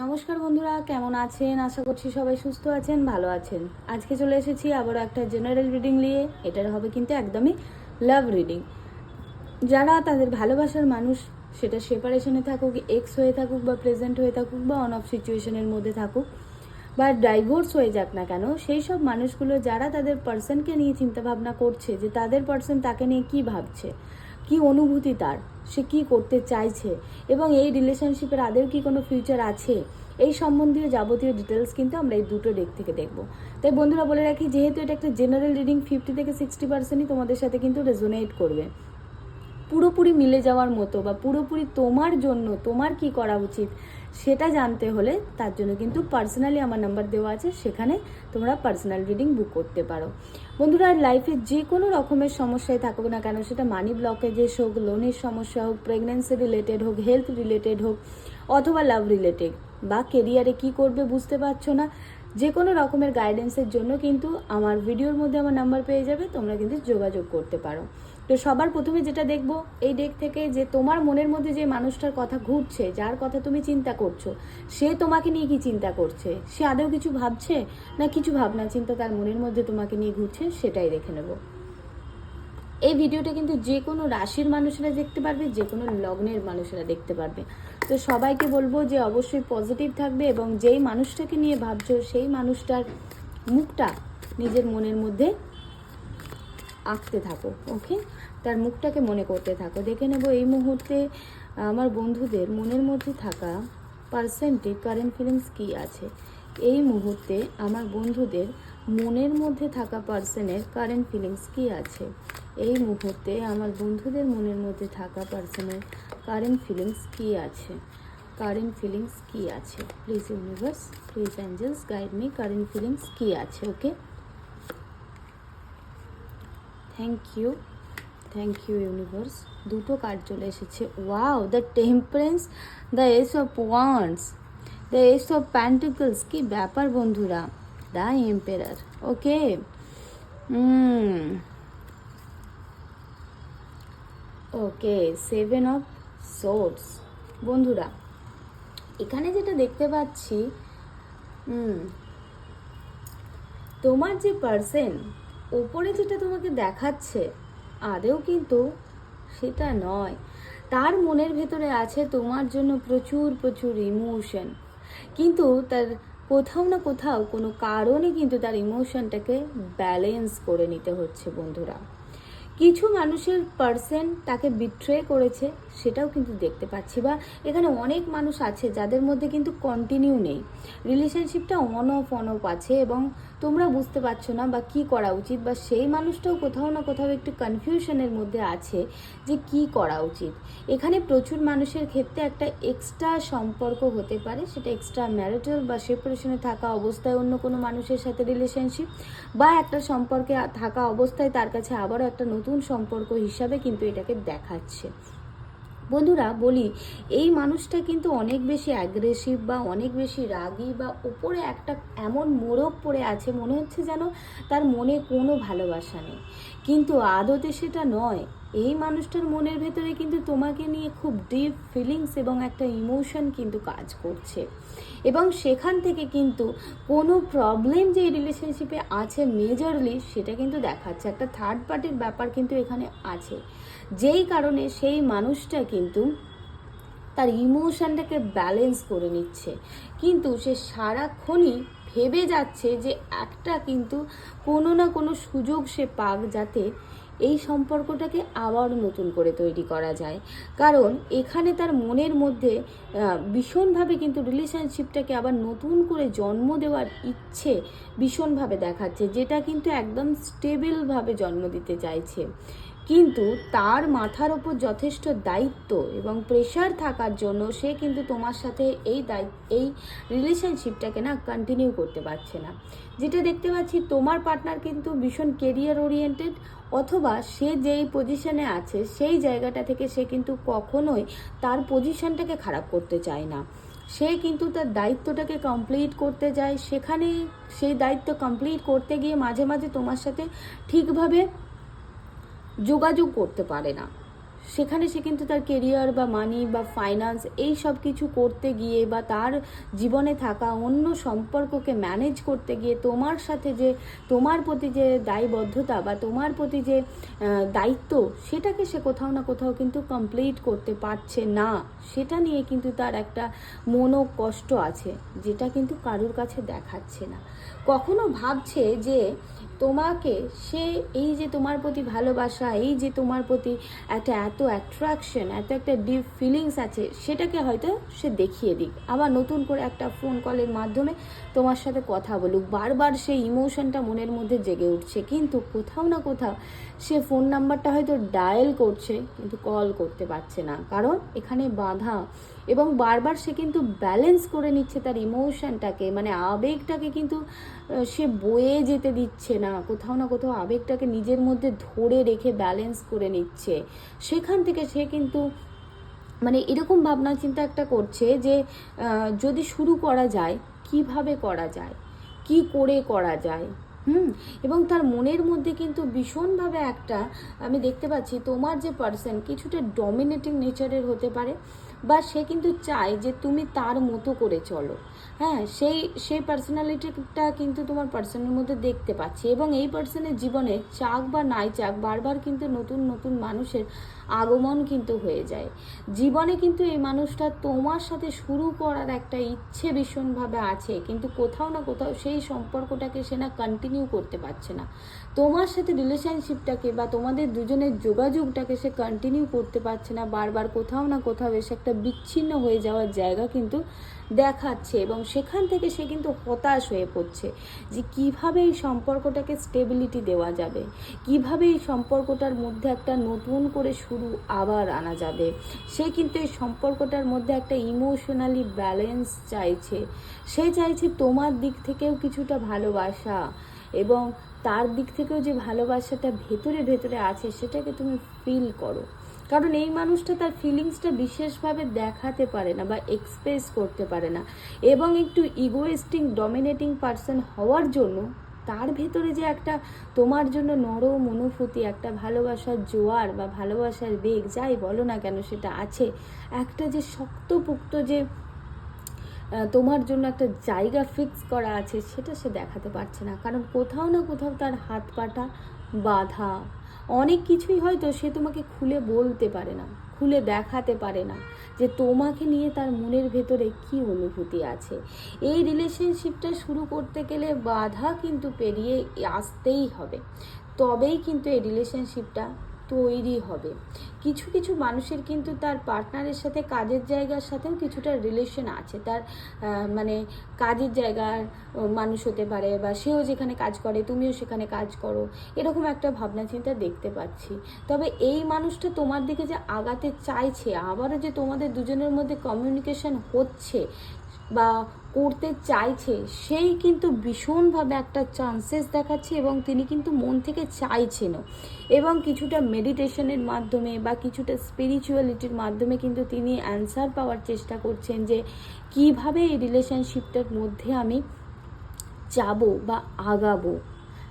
নমস্কার বন্ধুরা, কেমন আছেন? আশা করছি সবাই সুস্থ আছেন, ভালো আছেন। আজকে চলে এসেছি আবারও একটা জেনারেল রিডিং নিয়ে। এটার হবে কিন্তু একদমই লাভ রিডিং যারা তাদের ভালোবাসার মানুষ, সেটা সেপারেশনে থাকুক এক্স হয়ে থাকুক বা প্রেজেন্ট হয়ে থাকুক বা অন অফ সিচুয়েশনের মধ্যে থাকুক বা ডাইভোর্স হয়ে যাক না কেন, সেই সব মানুষগুলো যারা তাদের পার্সনকে নিয়ে চিন্তাভাবনা করছে যে তাদের পার্সন তাকে নিয়ে কি ভাবছে, কি অনুভূতি তার সে কি করতে চাইছে? এবং এই রিলেশনশিপের আদেও কি কোনো ফিউচার আছে? এই সম্বন্ধীয় যাবতীয় ডিটেলস কিন্তু আমরা এই দুটো ডেক থেকে দেখব। তাই বন্ধুরা বলে রাখি, যেহেতু এটা একটা জেনারেল রিডিং ফিফটি থেকে সিক্সটি পার্সেন্টই তোমাদের সাথে কিন্তু রেজোনেট করবে। পুরোপুরি মিলে যাওয়ার মতো বা পুরোপুরি তোমার জন্য তোমার কি করা উচিত সেটা জানতে হলে তার জন্য কিন্তু পার্সোনালি আমার নাম্বার দেওয়া আছে, সেখানে তোমরা পার্সোনাল রিডিং বুক করতে পারো। বন্ধুরা লাইফে যে কোনো রকমের সমস্যায় থাকুক না কেন, সেটা মানি ব্লকেজেস হোক লোনের সমস্যা হোক প্রেগনেন্সি রিলেটেড হোক হেলথ রিলেটেড হোক, অথবা লাভ রিলেটেড বা কেরিয়ারে কি করবে বুঝতে পারছ না, যে কোনো রকমের গাইডেন্সের জন্য কিন্তু আমার ভিডিওর মধ্যে আমার নাম্বার পেয়ে যাবে, তোমরা কিন্তু যোগাযোগ করতে পারো। তো সবার প্রথমে যেটা দেখব, এই ডেক থেকে যে তোমার মনের মধ্যে যে মানুষটার কথা ঘুরছে, যার কথা তুমি চিন্তা করছ, সে তোমাকে নিয়ে কি চিন্তা করছে? সে আদৌ কিছু ভাবছে? না কিছু ভাবনা চিন্তা তার মনের মধ্যে তোমাকে নিয়ে ঘুরছে, সেটাই দেখে নেব। এই ভিডিওটা কিন্তু যে কোনো রাশির মানুষেরা দেখতে পারবে, যে কোনো লগ্নের মানুষেরা দেখতে পারবে। তো সবাইকে বলব যে অবশ্যই পজিটিভ থাকবে এবং যেই মানুষটাকে নিয়ে ভাবছ, সেই মানুষটার মুখটা নিজের মনের মধ্যে আঁকতে থাকো ওকে তার মুখটাকে মনে করতে থাকো। দেখে নেব এই মুহূর্তে আমার বন্ধুদের মনের মধ্যে থাকা পার্সেন্টে কারেন্ট ফিলিংস কি আছে? এই মুহূর্তে আমার বন্ধুদের মনের মধ্যে থাকা পার্সনের কারেন্ট ফিলিংস কি আছে? এই মুহূর্তে আমার বন্ধুদের মনের মধ্যে থাকা পার্সনের কারেন্ট ফিলিংস কি আছে? কারেন্ট ফিলিংস কি আছে? Please universe please angels guide me current feelings কি আছে okay thank you thank you universe দুটো কার্ড চলে এসেছে। Wow the temperance the ace of wands the ace of pentacles কি ব্যাপার বন্ধুরা? The emperor okay okay seven of swords বন্ধুরা, এখানে যেটা দেখতে পাচ্ছি তোমার যে পার্সন ওপরে যেটা তোমাকে দেখাচ্ছে, আদেও কিন্তু সেটা নয়। তার মনের ভেতরে আছে তোমার জন্য প্রচুর প্রচুর ইমোশন কিন্তু তার কোথাও না কোথাও কোনো কারণে কিন্তু তার ইমোশনটাকে ব্যালেন্স করে নিতে হচ্ছে বন্ধুরা। কিছু মানুষের পার্সন তাকে বিট্রে করেছে, সেটাও কিন্তু দেখতে পাচ্ছি বা এখানে অনেক মানুষ আছে যাদের মধ্যে কিন্তু কন্টিনিউ নেই। রিলেশনশিপটা অন অফ অন অফ আছে এবং তোমরা বুঝতে পারছ না বা কি করা উচিত বা সেই মানুষটাও কোথাও না কোথাও একটু কনফিউশনের মধ্যে আছে যে কি করা উচিত। এখানে প্রচুর মানুষের ক্ষেত্রে একটা এক্সট্রা সম্পর্ক হতে পারে, সেটা এক্সট্রা ম্যারিটাল বা সেপারেশনে থাকা অবস্থায় অন্য কোনো মানুষের সাথে রিলেশনশিপ বা একটা সম্পর্কে থাকা অবস্থায় তার কাছে আবারও একটা নতুন সম্পর্ক হিসাবে কিন্তু এটাকে দেখাচ্ছে। বন্ধুরা, বলি, এই মানুষটা কিন্তু অনেক বেশি অ্যাগ্রেসিভ বা অনেক বেশি রাগী বা উপরে একটা এমন মোড়ক পড়ে আছে, মনে হচ্ছে যেন তার মনে কোনো ভালোবাসা নেই। কিন্তু আদতে সেটা নয়। এই মানুষটার মনের ভেতরে কিন্তু তোমাকে নিয়ে খুব ডিপ ফিলিংস এবং একটা ইমোশন কিন্তু কাজ করছে। এবং সেখান থেকে কিন্তু কোনো প্রবলেম যে রিলেশনশিপে আছে মেজরলি সেটা কিন্তু দেখাচ্ছে। একটা থার্ড পার্টির ব্যাপার কিন্তু এখানে আছে। যেই কারণে সেই মানুষটা কিন্তু তার ইমোশনটাকে ব্যালেন্স করে নিচ্ছে। কিন্তু সে সারাক্ষণই ভেবে যাচ্ছে যে একটা কিন্তু কোনো না কোনো সুযোগ সে পাক যাতে এই সম্পর্কটাকে আবার নতুন করে তৈরি করা যায়। কারণ এখানে তার মনের মধ্যে ভীষণভাবে কিন্তু রিলেশনশিপটাকে আবার নতুন করে জন্ম দেওয়ার ইচ্ছে ভীষণভাবে দেখাচ্ছে, যেটা কিন্তু একদম স্টেবলভাবে জন্ম দিতে চাইছে। কিন্তু তার মাথার ওপর যথেষ্ট দায়িত্ব এবং প্রেশার থাকার জন্য সে কিন্তু তোমার সাথে এই দায়িত্ব এই রিলেশনশিপটাকে না কন্টিনিউ করতে পারছে না। যেটা দেখতে পাচ্ছি তোমার পার্টনার কিন্তু ভীষণ কেরিয়ার ওরিয়েন্টেড অথবা সে যেই পজিশনে আছে, সেই জায়গাটা থেকে সে কিন্তু কখনোই তার পজিশনটাকে খারাপ করতে চায় না। সে কিন্তু তার দায়িত্বটাকে কমপ্লিট করতে যায়। সেখানে সেই দায়িত্ব কমপ্লিট করতে গিয়ে মাঝে মাঝে তোমার সাথে ঠিকভাবে যোগাযোগ করতে পারে না। সেখানে সে কিন্তু তার কেরিয়ার বা মানি বা ফাইন্যান্স এই সব কিছু করতে গিয়ে বা তার জীবনে থাকা অন্য সম্পর্ককে ম্যানেজ করতে গিয়ে তোমার সাথে যে, তোমার প্রতি যে দায়বদ্ধতা বা তোমার প্রতি যে দায়িত্ব সেটাকে সে কোথাও না কোথাও কিন্তু কমপ্লিট করতে পারছে না। সেটা নিয়ে কিন্তু তার একটা মনো কষ্ট আছে, যেটা কিন্তু কারোর কাছে দেখাচ্ছে না। কখনো ভাবছে যে, তোমাকে সে এই যে তোমার প্রতি ভালোবাসা, এই যে তোমার প্রতি একটা এত অ্যাট্রাকশন এত একটা ডিপ ফিলিংস আছে, সেটাকে হয়তো সে দেখিয়ে দিক। আবার নতুন করে একটা ফোন কলের মাধ্যমে তোমার সাথে কথা বলুক। বারবার সেই ইমোশনটা মনের মধ্যে জেগে উঠছে। কিন্তু কোথাও না কোথাও সে ফোন নাম্বারটা হয়তো ডায়াল করছে, কিন্তু কল করতে পারছে না। কারণ এখানে বাধা এবং বারবার সে কিন্তু ব্যালেন্স করে নিচ্ছে তার ইমোশনটাকে মানে আবেগটাকে কিন্তু সে বয়ে যেতে দিচ্ছে না। কোথাও না কোথাও আবেগটাকে নিজের মধ্যে ধরে রেখে ব্যালেন্স করে নিচ্ছে। সেখান থেকে সে কিন্তু মানে এরকম ভাবনা চিন্তা একটা করছে যে যদি শুরু করা যায়, কীভাবে করা যায়? কি করে করা যায়? হুম, এবং তার মনের মধ্যে কিন্তু ভীষণভাবে একটা, আমি দেখতে পাচ্ছি তোমার যে পার্সন কিছুটা ডমিনেটিং নেচারের হতে পারে, বা সে কিন্তু চায় যে তুমি তার মতো করে চলো। হ্যাঁ সেই সেই পার্সোনালিটিটা কিন্তু তোমার পার্সনের মধ্যে দেখতে পাচ্ছি এবং এই পার্সনের জীবনে চাক বা নাই চাক, বারবার কিন্তু নতুন নতুন মানুষের আগমন কিন্তু হয়ে যায়। জীবনে কিন্তু এই মানুষটা তোমার সাথে শুরু করার একটা ইচ্ছে ভীষণভাবে আছে, কিন্তু কোথাও না কোথাও সেই সম্পর্কটাকে সে না কন্টিনিউ করতে পারছে না। তোমার সাথে রিলেশনশিপটাকে বা তোমাদের দুজনের যোগাযোগটাকে সে কন্টিনিউ করতে পারছে না, বারবার কোথাও না কোথাও এসে একটা বিচ্ছিন্ন হয়ে যাওয়ার জায়গা কিন্তু দেখাচ্ছে এবং সেখান থেকে সে কিন্তু হতাশ হয়ে পড়ছে যে কীভাবে এই সম্পর্কটাকে স্টেবিলিটি দেওয়া যাবে, কীভাবে এই সম্পর্কটার মধ্যে একটা নতুন করে শুরু আবার আনা যাবে। সে কিন্তু এই সম্পর্কটার মধ্যে একটা ইমোশনালি ব্যালেন্স চাইছে। সে চাইছে তোমার দিক থেকেও কিছুটা ভালোবাসা এবং তার দিক থেকেও যে ভালোবাসাটা ভেতরে ভেতরে আছে, সেটাকে তুমি ফিল করো। কারণ এই মানুষটা তার ফিলিংসটা বিশেষভাবে দেখাতে পারে না বা এক্সপ্রেস করতে পারে না। এবং একটু ইগোয়েস্টিং ডমিনেটিং পার্সন হওয়ার জন্য তার ভেতরে যে একটা তোমার জন্য নরম অনুভূতি, একটা ভালোবাসার জোয়ার বা ভালোবাসার বেগ, যাই বলো না কেন সেটা আছে, একটা যে শক্তপোক্ত যে তোমার জন্য একটা জায়গা ফিক্স করা আছে, সেটা সে দেখাতে পারছে না। কারণ কোথাও না কোথাও তার হাত পাটা বাধা। অনেক কিছুই হয়তো সে তোমাকে খুলে বলতে পারে না, খুলে দেখাতে পারে না যে তোমাকে নিয়ে তার মনের ভেতরে কি অনুভূতি আছে। এই রিলেশনশিপটা শুরু করতে গেলে বাধা কিন্তু পেরিয়ে আসতেই হবে। তবেই কিন্তু এই রিলেশনশিপটা তৈরি হবে। কিছু কিছু মানুষের কিন্তু তার পার্টনারের সাথে কাজের জায়গার সাথেও কিছুটা রিলেশন আছে। তার মানে কাজের জায়গার মানুষ হতে পারে বা সেও যেখানে কাজ করে, তুমিও সেখানে কাজ করো, এরকম একটা ভাবনা চিন্তা দেখতে পাচ্ছি। তবে এই মানুষটা তোমার দিকে যে আগাতে চাইছে, আবারও যে তোমাদের দুজনের মধ্যে কমিউনিকেশন হচ্ছে বা করতে চাইছে, সেই কিন্তু ভীষণভাবে একটা চান্সেস দেখাচ্ছে এবং তিনি কিন্তু মন থেকে চাইছেনও। এবং কিছুটা মেডিটেশনের মাধ্যমে বা কিছুটা স্পিরিচুয়ালিটির মাধ্যমে কিন্তু তিনি অ্যান্সার পাওয়ার চেষ্টা করছেন যে, কীভাবে এই রিলেশনশিপটার মধ্যে আমি যাব বা আগাবো।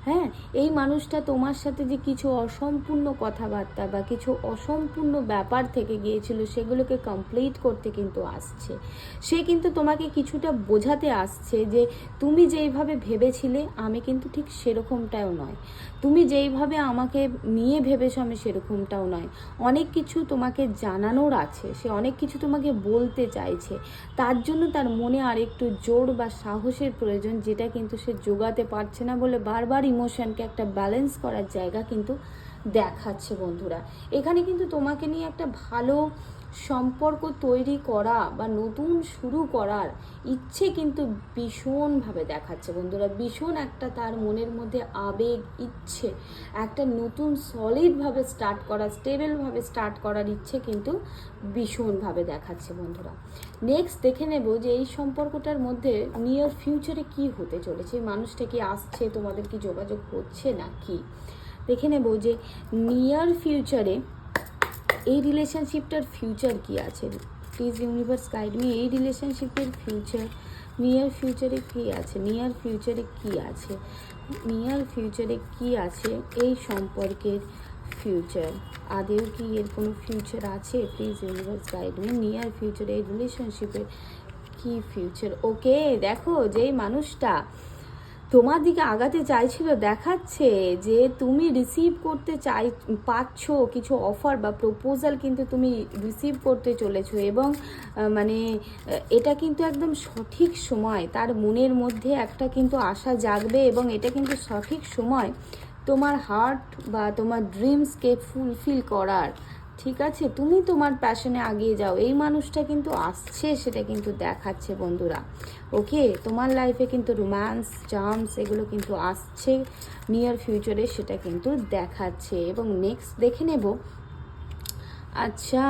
হ্যাঁ এই মানুষটা তোমার সাথে যে কিছু অসম্পূর্ণ কথাবার্তা বা কিছু অসম্পূর্ণ ব্যাপার থেকে গিয়েছিল, সেগুলোকে কমপ্লিট করতে কিন্তু আসছে। সে কিন্তু তোমাকে কিছুটা বোঝাতে আসছে যে তুমি যেইভাবে ভেবেছিলে, আমি কিন্তু ঠিক সেরকমটাও নয়। তুমি যেইভাবে আমাকে নিয়ে ভেবেছো, আমি সেরকমটাও নয়। অনেক কিছু তোমাকে জানানোর আছে, সে অনেক কিছু তোমাকে বলতে চাইছে। তার জন্য তার মনে আর একটু জোর বা সাহসের প্রয়োজন, যেটা কিন্তু সে যোগাতে পারছে না বলে বারবার ইমোশনকে একটা ব্যালেন্স করার জায়গা কিন্তু দেখাচ্ছে বন্ধুরা। এখানে কিন্তু তোমাকে নিয়ে একটা ভালো সম্পর্ক তৈরি করা বা নতুন শুরু করার ইচ্ছে কিন্তু ভীষণভাবে দেখাচ্ছে বন্ধুরা। ভীষণ একটা তার মনের মধ্যে আবেগ, ইচ্ছে, একটা নতুন সলিডভাবে স্টার্ট করা স্টেবলভাবে স্টার্ট করার ইচ্ছে কিন্তু ভীষণভাবে দেখাচ্ছে বন্ধুরা। নেক্সট দেখে নেব যে এই সম্পর্কটার মধ্যে নিয়ার ফিউচারে কি হতে চলেছে? মানুষটা কি আসছে? তোমাদের কি যোগাযোগ হচ্ছে না কি দেখে নেব যে নিয়ার ফিউচারে এই রিলেশনশিপটার ফিউচার কি আছে? প্লিজ ইউনিভার্স গাইড মি এই রিলেশনশিপের ফিউচার নিয়ার ফিউচারে কি আছে? নিয়ার ফিউচারে কি আছে? নিয়ার ফিউচারে কি আছে? এই সম্পর্কের ফিউচার আদেও কি এর কোনো ফিউচার আছে? Please universe guide me near ফিউচারে এই রিলেশনশিপের কি ফিউচার ওকে দেখো, যেই মানুষটা তোমার দিকে আগাতে চাইছিল, দেখাচ্ছে যে তুমি রিসিভ করতে চাই, পাচ্ছ কিছু অফার বা প্রপোজাল কিন্তু তুমি রিসিভ করতে চলেছো এবং মানে এটা কিন্তু একদম সঠিক সময়। তার মনের মধ্যে একটা কিন্তু আশা জাগবে এবং এটা কিন্তু সঠিক সময় তোমার হার্ট বা তোমার ড্রিমসকে ফুলফিল করার। ঠিক আছে, তুমি তোমার প্যাশনে আগিয়ে যাও। এই মানুষটা কিন্তু আসছে, সেটা কিন্তু দেখাচ্ছে বন্ধুরা। ওকে, তোমার লাইফে কিন্তু রোম্যান্স চার্মস এগুলো কিন্তু আসছে নিয়ার ফিউচারে সেটা কিন্তু দেখাচ্ছে। এবং নেক্সট দেখে নেব। আচ্ছা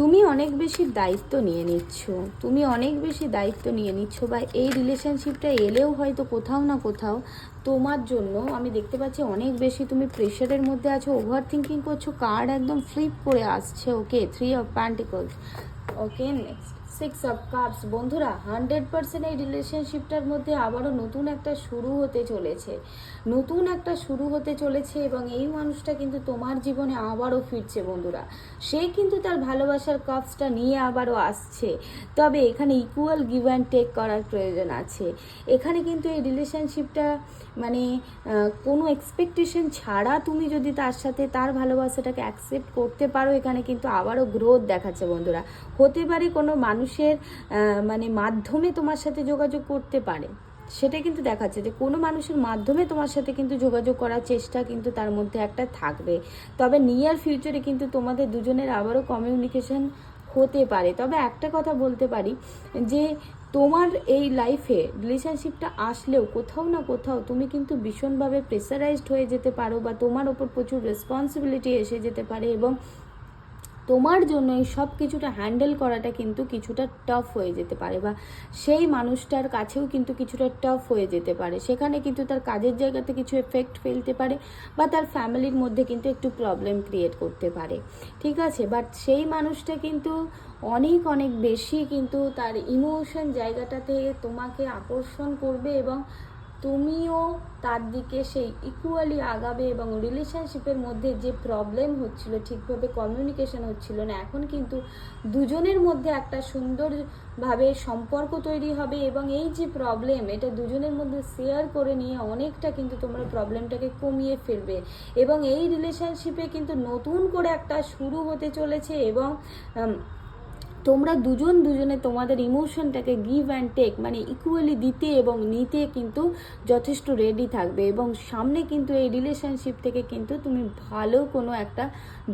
তুমি অনেক বেশি দায়িত্ব নিয়ে নিচ্ছ। তুমি অনেক বেশি দায়িত্ব নিয়ে নিচ্ছ বা এই রিলেশনশিপটা এলেও হয়তো কোথাও না কোথাও তোমার জন্য আমি দেখতে পাচ্ছি অনেক বেশি তুমি প্রেশারের মধ্যে আছো ওভার থিঙ্কিং করছ কার্ড একদম ফ্লিপ করে আসছে okay three of pentacles okay next six of cups বন্ধুরা হান্ড্রেড পার্সেন্ট এই রিলেশনশিপটার মধ্যে আবারও নতুন একটা শুরু হতে চলেছে। নতুন একটা শুরু হতে চলেছে এবং এই মানুষটা কিন্তু তোমার জীবনে আবারও ফিরছে বন্ধুরা। সে কিন্তু তার ভালোবাসার কাপসটা নিয়ে আবারও আসছে। তবে এখানে ইকুয়াল গিভ অ্যান্ড টেক করার প্রয়োজন আছে। এখানে কিন্তু এই রিলেশনশিপটা মানে কোনো এক্সপেকটেশন ছাড়া তুমি যদি তার সাথে তার ভালোবাসাটাকে অ্যাকসেপ্ট করতে পারো, এখানে কিন্তু আবারও গ্রোথ দেখাচ্ছে বন্ধুরা। হতে পারে কোনো মানুষের মানে মাধ্যমে তোমার সাথে যোগাযোগ করতে পারে। সেটা কিন্তু দেখাচ্ছে যে কোনো মানুষের মাধ্যমে তোমার সাথে কিন্তু যোগাযোগ করার চেষ্টা কিন্তু তার মধ্যে একটা থাকবে। তবে নিয়ার ফিউচারে কিন্তু তোমাদের দুজনের আবারও কমিউনিকেশন হতে পারে। তবে একটা কথা বলতে পারি যে তোমার এই লাইফে রিলেশনশিপটা আসলেও কোথাও না কোথাও তুমি কিন্তু ভীষণভাবে প্রেসারাইজড হয়ে যেতে পারো বা তোমার ওপর প্রচুর রেসপন্সিবিলিটি এসে যেতে পারে এবং তোমার জন্য এই সব কিছুটা হ্যান্ডেল করাটা কিন্তু কিছুটা টাফ হয়ে যেতে পারে বা সেই মানুষটার কাছেও কিন্তু কিছুটা টাফ হয়ে যেতে পারে। সেখানে কিন্তু তার কাজের জায়গাতে কিছু এফেক্ট ফেলতে পারে বা তার ফ্যামিলির মধ্যে কিন্তু একটু প্রবলেম ক্রিয়েট করতে পারে। ঠিক আছে? বাট সেই মানুষটা কিন্তু অনেক অনেক বেশি কিন্তু তার ইমোশন জায়গাটাতে তোমাকে আকর্ষণ করবে এবং তুমিও তার দিকে সেই ইকুয়ালি আগাবে এবং রিলেশনশিপের মধ্যে যে প্রবলেম হচ্ছিল, ঠিকভাবে কমিউনিকেশন হচ্ছিল না, এখন কিন্তু দুজনের মধ্যে একটা সুন্দরভাবে সম্পর্ক তৈরি হবে এবং এই যে প্রবলেম এটা দুজনের মধ্যে শেয়ার করে নিয়ে অনেকটা কিন্তু তোমরা প্রবলেমটাকে কমিয়ে ফেলবে এবং এই রিলেশনশিপে কিন্তু নতুন করে একটা শুরু হতে চলেছে এবং তোমরা দুজন দুজনে তোমাদের ইমোশনটাকে গিভ অ্যান্ড টেক মানে ইকুয়ালি দিতে এবং নিতে কিন্তু যথেষ্ট রেডি থাকবে এবং সামনে কিন্তু এই রিলেশনশিপ থেকে কিন্তু তুমি ভালো কোনো একটা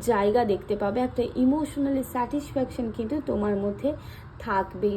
জায়গা দেখতে পাবে, একটা ইমোশনালি স্যাটিসফ্যাকশন কিন্তু তোমার মধ্যে থাকবে।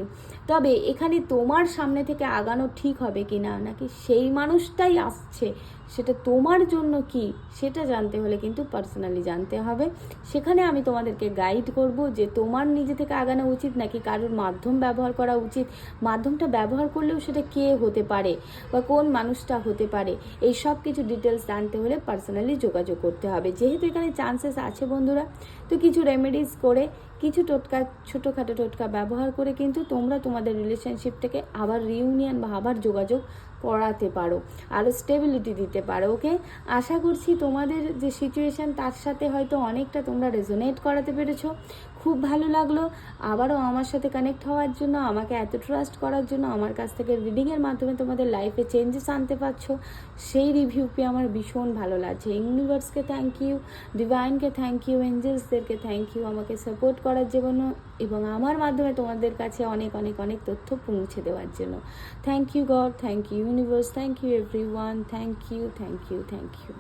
তবে এখানে তোমার সামনে থেকে আগানো ঠিক হবে কি না নাকি সেই মানুষটাই আসছে সেটা তোমার জন্য কি সেটা জানতে হলে কিন্তু পার্সোনালি জানতে হবে। সেখানে আমি তোমাদেরকে গাইড করব যে তোমার নিজে থেকে আগানো উচিত নাকি কারোর মাধ্যম ব্যবহার করা উচিত। মাধ্যমটা ব্যবহার করলেও সেটা কে হতে পারে বা কোন মানুষটা হতে পারে, এই সব কিছু ডিটেলস জানতে হলে পার্সোনালি যোগাযোগ করতে হবে। যেহেতু এখানে চান্সেস আছে বন্ধুরা, তো কিছু রেমেডিস করে, কিছু টোটকা, ছোটোখাটো টোটকা ব্যবহার করে কিন্তু তোমরা তোমাদের রিলেশনশিপটাকে আবার রিউনিয়ন বা আবার যোগাযোগ করাতে পারো আরও স্টেবিলিটি দিতে পারো ওকে আশা করছি তোমাদের যে সিচুয়েশান তার সাথে হয়তো অনেকটা তোমরা রেজোনেট করাতে পেরেছ। খুব ভালো লাগল। আবারও আমার সাথে কানেক্ট হওয়ার জন্য, আমাকে এত ট্রাস্ট করার জন্য, আমার কাছ থেকে রিডিংয়ের মাধ্যমে তোমাদের লাইফে চেঞ্জেস আনতে পারছ। সেই রিভিউ পেয়ে আমার ভীষণ ভালো লাগছে। ইউনিভার্সকে থ্যাংক ইউ ডিভাইনকে থ্যাংক ইউ এঞ্জেলসদেরকে থ্যাংক ইউ আমাকে সাপোর্ট করার জন্য এবং আমার মাধ্যমে তোমাদের কাছে অনেক অনেক অনেক তথ্য পৌঁছে দেওয়ার জন্য। Thank you God thank you universe thank you everyone thank you thank you thank you